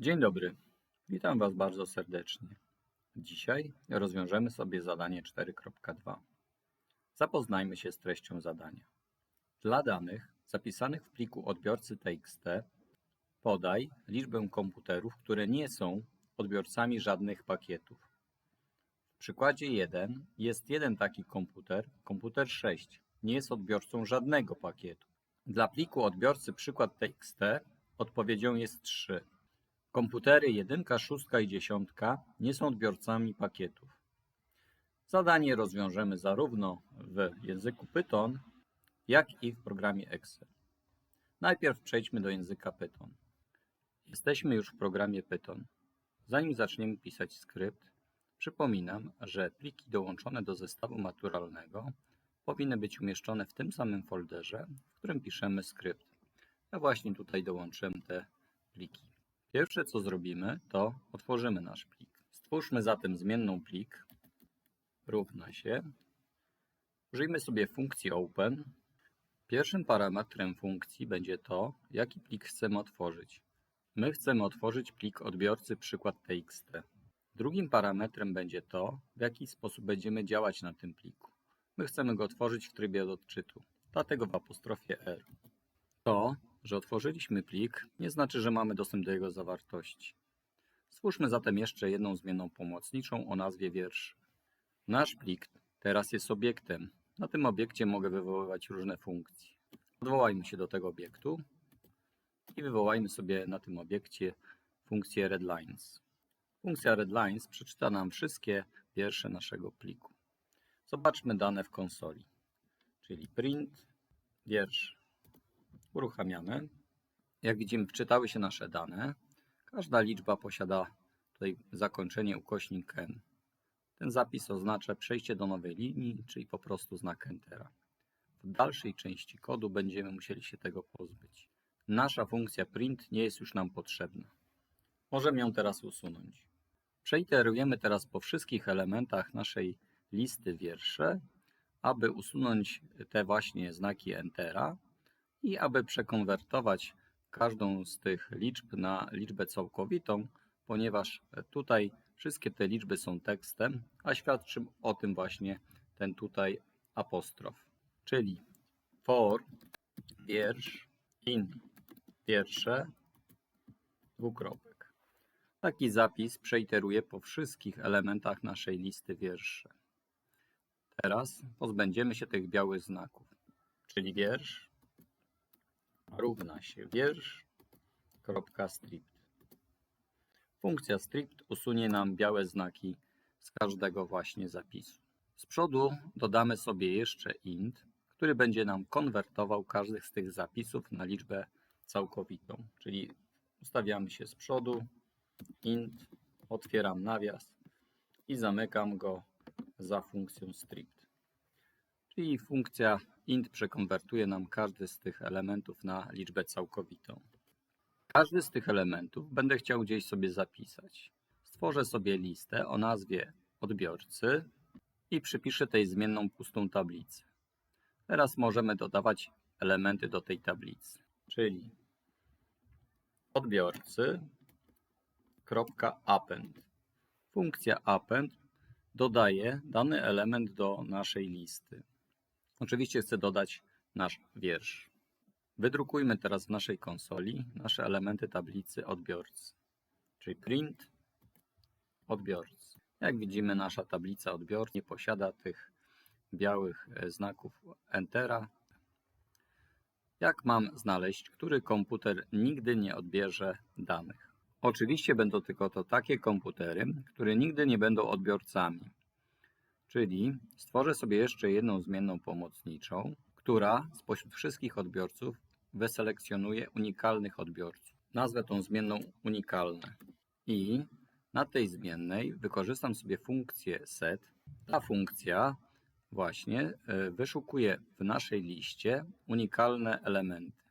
Dzień dobry, witam Was bardzo serdecznie. Dzisiaj rozwiążemy sobie zadanie 4.2. Zapoznajmy się z treścią zadania. Dla danych zapisanych w pliku odbiorcy TXT podaj liczbę komputerów, które nie są odbiorcami żadnych pakietów. W przykładzie 1 jest jeden taki komputer, komputer 6, nie jest odbiorcą żadnego pakietu. Dla pliku odbiorcy przykład TXT odpowiedzią jest 3. Komputery 1, 6 i 10 nie są odbiorcami pakietów. Zadanie rozwiążemy zarówno w języku Python, jak i w programie Excel. Najpierw przejdźmy do języka Python. Jesteśmy już w programie Python. Zanim zaczniemy pisać skrypt, przypominam, że pliki dołączone do zestawu maturalnego powinny być umieszczone w tym samym folderze, w którym piszemy skrypt. Ja właśnie tutaj dołączyłem te pliki. Pierwsze co zrobimy, to otworzymy nasz plik. Stwórzmy zatem zmienną plik równa się. Użyjmy sobie funkcji open. Pierwszym parametrem funkcji będzie to, jaki plik chcemy otworzyć. My chcemy otworzyć plik odbiorcy przykład txt. Drugim parametrem będzie to, w jaki sposób będziemy działać na tym pliku. My chcemy go otworzyć w trybie odczytu, dlatego w apostrofie R. To, że otworzyliśmy plik, nie znaczy, że mamy dostęp do jego zawartości. Stwórzmy zatem jeszcze jedną zmienną pomocniczą o nazwie wiersz. Nasz plik teraz jest obiektem. Na tym obiekcie mogę wywoływać różne funkcje. Odwołajmy się do tego obiektu i wywołajmy sobie na tym obiekcie funkcję readlines. Funkcja readlines przeczyta nam wszystkie wiersze naszego pliku. Zobaczmy dane w konsoli, czyli print, wiersz uruchamiamy. Jak widzimy, wczytały się nasze dane. Każda liczba posiada tutaj zakończenie ukośnik n. Ten zapis oznacza przejście do nowej linii, czyli po prostu znak Entera. W dalszej części kodu będziemy musieli się tego pozbyć. Nasza funkcja print nie jest już nam potrzebna. Możemy ją teraz usunąć. Przeiterujemy teraz po wszystkich elementach naszej listy wiersze, aby usunąć te właśnie znaki Entera i aby przekonwertować każdą z tych liczb na liczbę całkowitą, ponieważ tutaj wszystkie te liczby są tekstem, a świadczy o tym właśnie ten tutaj apostrof. Czyli for wiersz in wiersze dwukropek. Taki zapis przeiteruje po wszystkich elementach naszej listy wierszy. Teraz pozbędziemy się tych białych znaków, czyli wiersz równa się wiersz, kropka strict. Funkcja strict usunie nam białe znaki z każdego właśnie zapisu. Z przodu dodamy sobie jeszcze int, który będzie nam konwertował każdy z tych zapisów na liczbę całkowitą. Czyli ustawiamy się z przodu, int, otwieram nawias i zamykam go za funkcją strict. Czyli funkcja int przekonwertuje nam każdy z tych elementów na liczbę całkowitą. Każdy z tych elementów będę chciał gdzieś sobie zapisać. Stworzę sobie listę o nazwie odbiorcy i przypiszę tej zmienną pustą tablicę. Teraz możemy dodawać elementy do tej tablicy, czyli odbiorcy append. Funkcja append dodaje dany element do naszej listy. Oczywiście chcę dodać nasz wiersz. Wydrukujmy teraz w naszej konsoli nasze elementy tablicy odbiorcy, czyli print odbiorcy. Jak widzimy, nasza tablica odbiorcy nie posiada tych białych e, znaków Entera. Jak mam znaleźć, który komputer nigdy nie odbierze danych? Oczywiście będą tylko to takie komputery, które nigdy nie będą odbiorcami. Czyli stworzę sobie jeszcze jedną zmienną pomocniczą, która spośród wszystkich odbiorców wyselekcjonuje unikalnych odbiorców. Nazwę tą zmienną unikalne. I na tej zmiennej wykorzystam sobie funkcję set. Ta funkcja właśnie e, wyszukuje w naszej liście unikalne elementy.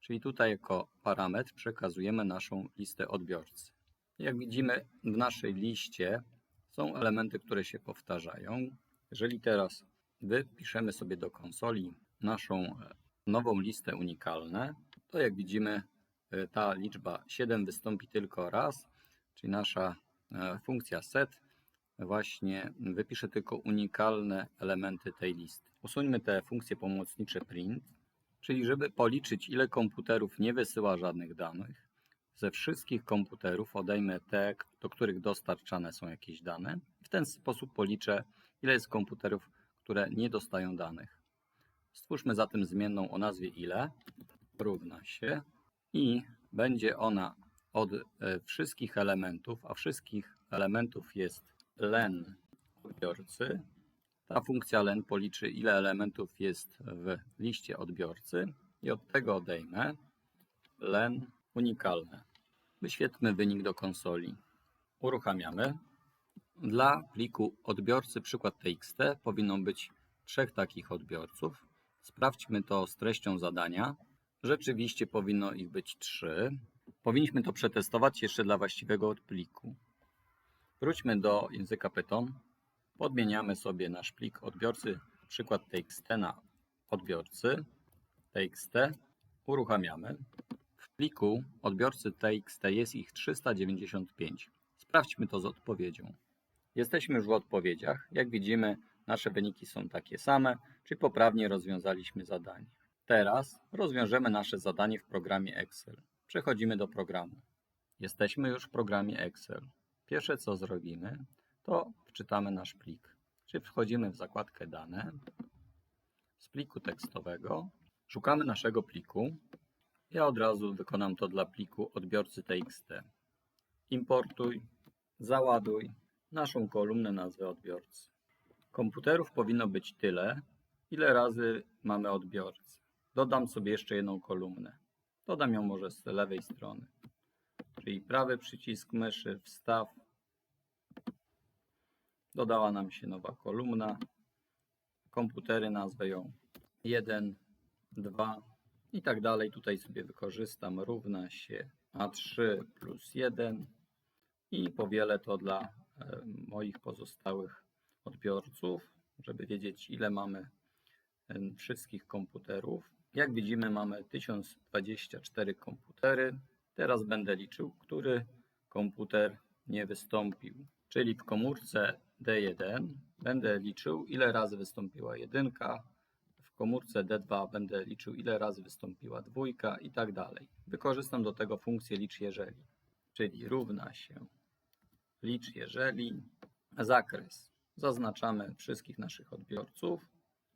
Czyli tutaj jako parametr przekazujemy naszą listę odbiorcy. Jak widzimy w naszej liście są elementy, które się powtarzają. Jeżeli teraz wypiszemy sobie do konsoli naszą e, nową listę unikalne, to jak widzimy e, ta liczba 7 wystąpi tylko raz, czyli nasza e, funkcja set właśnie wypisze tylko unikalne elementy tej listy. Usuńmy te funkcje pomocnicze print, czyli żeby policzyć ile komputerów nie wysyła żadnych danych. Ze wszystkich komputerów odejmę te, do których dostarczane są jakieś dane. W ten sposób policzę ile jest komputerów, które nie dostają danych. Stwórzmy zatem zmienną o nazwie ile równa się i będzie ona od e, wszystkich elementów, a wszystkich elementów jest len odbiorcy. Ta funkcja len policzy ile elementów jest w liście odbiorcy i od tego odejmę len unikalne. Wyświetlmy wynik do konsoli. Uruchamiamy. Dla pliku odbiorcy przykład txt powinno być trzech takich odbiorców. Sprawdźmy to z treścią zadania. Rzeczywiście powinno ich być trzy. Powinniśmy to przetestować jeszcze dla właściwego pliku. Wróćmy do języka Python. Podmieniamy sobie nasz plik odbiorcy przykład txt na odbiorcy txt. Uruchamiamy. Pliku odbiorcy txt jest ich 395. Sprawdźmy to z odpowiedzią. Jesteśmy już w odpowiedziach. Jak widzimy, nasze wyniki są takie same, czyli poprawnie rozwiązaliśmy zadanie. Teraz rozwiążemy nasze zadanie w programie Excel. Przechodzimy do programu. Jesteśmy już w programie Excel. Pierwsze co zrobimy, to wczytamy nasz plik. Czyli wchodzimy w zakładkę dane z pliku tekstowego, szukamy naszego pliku. Ja od razu wykonam to dla pliku odbiorcy TXT. Importuj, załaduj naszą kolumnę nazwy odbiorcy. Komputerów powinno być tyle, ile razy mamy odbiorcy. Dodam sobie jeszcze jedną kolumnę. Dodam ją może z lewej strony. Czyli prawy przycisk myszy, wstaw. Dodała nam się nowa kolumna. Komputery nazwę ją 1, 2 i tak dalej. Tutaj sobie wykorzystam równa się A3 plus 1 i powielę to dla e, moich pozostałych odbiorców, żeby wiedzieć ile mamy e, wszystkich komputerów. Jak widzimy mamy 1024 komputery. Teraz będę liczył, który komputer nie wystąpił. Czyli w komórce D1 będę liczył ile razy wystąpiła jedynka, w komórce D2 będę liczył ile razy wystąpiła dwójka i tak dalej. Wykorzystam do tego funkcję licz jeżeli, czyli równa się licz jeżeli zakres. Zaznaczamy wszystkich naszych odbiorców,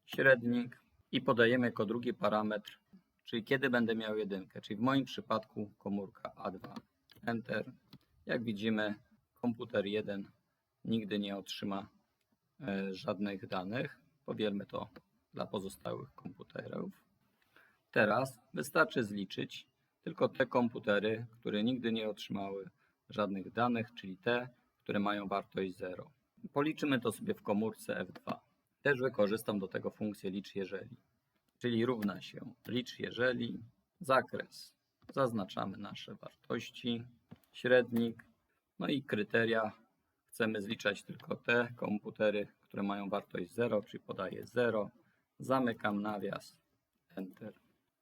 średnik i podajemy jako drugi parametr, czyli kiedy będę miał jedynkę, czyli w moim przypadku komórka A2. Enter. Jak widzimy, komputer 1 nigdy nie otrzyma e, żadnych danych. Powielmy to dla pozostałych komputerów. Teraz wystarczy zliczyć tylko te komputery, które nigdy nie otrzymały żadnych danych, czyli te, które mają wartość 0. Policzymy to sobie w komórce F2. Też wykorzystam do tego funkcję licz jeżeli, czyli równa się licz jeżeli, zakres. Zaznaczamy nasze wartości, średnik, no i kryteria. Chcemy zliczać tylko te komputery, które mają wartość 0, czyli podaję 0. Zamykam nawias, Enter.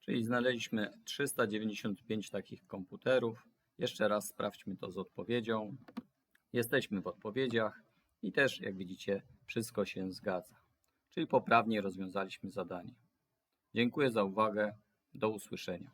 Czyli znaleźliśmy 395 takich komputerów. Jeszcze raz sprawdźmy to z odpowiedzią. Jesteśmy w odpowiedziach i też, jak widzicie, wszystko się zgadza. Czyli poprawnie rozwiązaliśmy zadanie. Dziękuję za uwagę. Do usłyszenia.